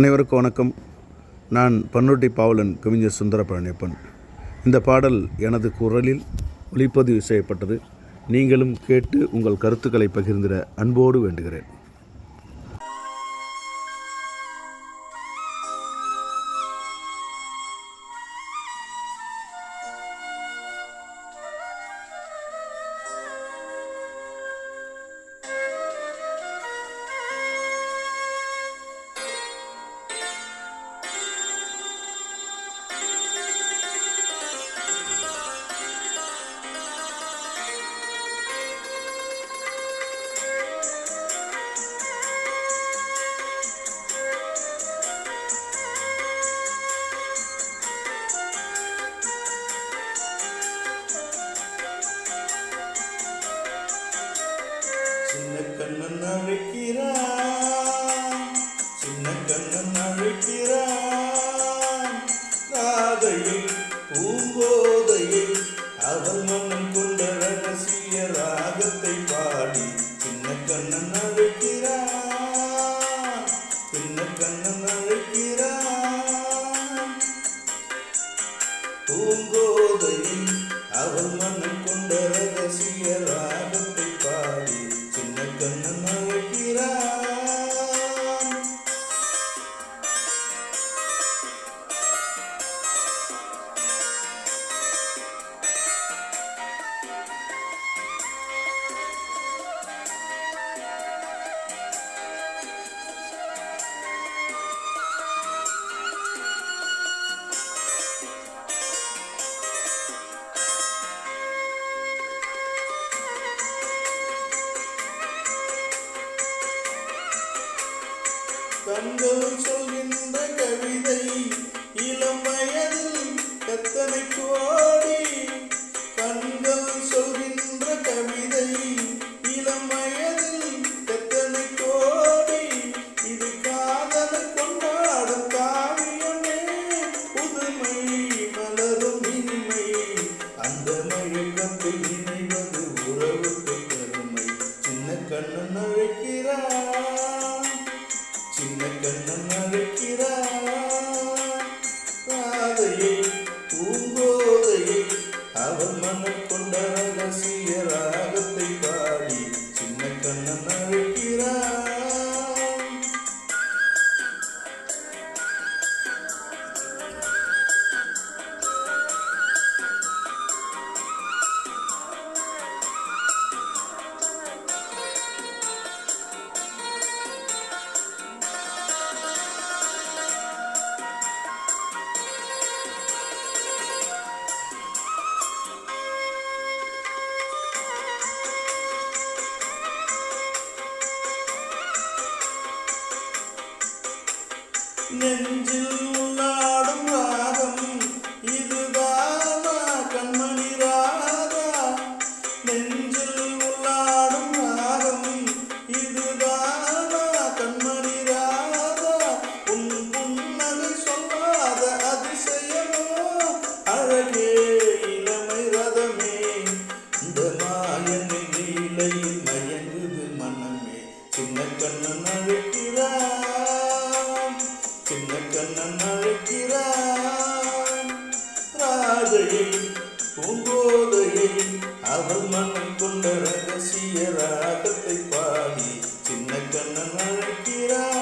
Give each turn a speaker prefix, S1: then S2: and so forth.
S1: அனைவருக்கும் வணக்கம். நான் பன்ருட்டி பாவலன் கவிஞர் சுந்தர பழனியப்பன் இந்த பாடல் எனது குரலில் ஒளிப்பதிவு செய்யப்பட்டது. நீங்களும் கேட்டு உங்கள் கருத்துக்களை பகிர்ந்திட அன்போடு வேண்டுகிறேன்.
S2: சின்ன கண்ணன் அழைக்கிறான். சின்ன கண்ணன் அழைக்கிறான். ராதையில் பூங்கோதையில் அவள் மனம் கொண்ட ரகசிய ராகத்தை பாடி சின்ன கண்ணன் அழைக்கிறான். சின்ன கண்ணன் அழைக்கிறான். பூங்கோதையில் அவள் மனம் கொண்ட கண்கள் சொல்கின்ற கவிதை இளம் வயதில் கத்தனை கோடி கண்கள் சொல்கின்ற கவிதை இளம் வயதில் கத்தனை கோடி இது காதலை கொண்டாடும் காவியமே. புதுமை மலரும் இனிமை. அந்த மயக்கத்தில் இணைவது உறவுக்கு பெருமை. சின்ன கண்ணன் அழைக்கிறார். சின்ன கண்ணன் அழைக்கிறான் ராதையை பூங்கோதையை அவன் மனம் கொண்ட ரகசிய ராகத்தை பாடி சின்ன கண்ணன் அழைக்கிறான் நெஞ்சில் உள்ளாடும் ராகம். இதுதானா கண்மணி ராதா? நெஞ்சில் உள்ளாடும் ராகம். இதுதானா கண்மணி ராதா? உன் புன்னகை சொல்லாத அதிசயமோ? அழகே இளமை ரதமே. இந்த மாயனின் லீலையில் மயங்குது மனமே. சின்ன கண்ணன் அழைக்கிறான் ராதையை பூங்கோதையை அவள் மனம் கொண்ட ரகசிய ராகத்தை பாடி சின்ன கண்ணன் அழைக்கிறார்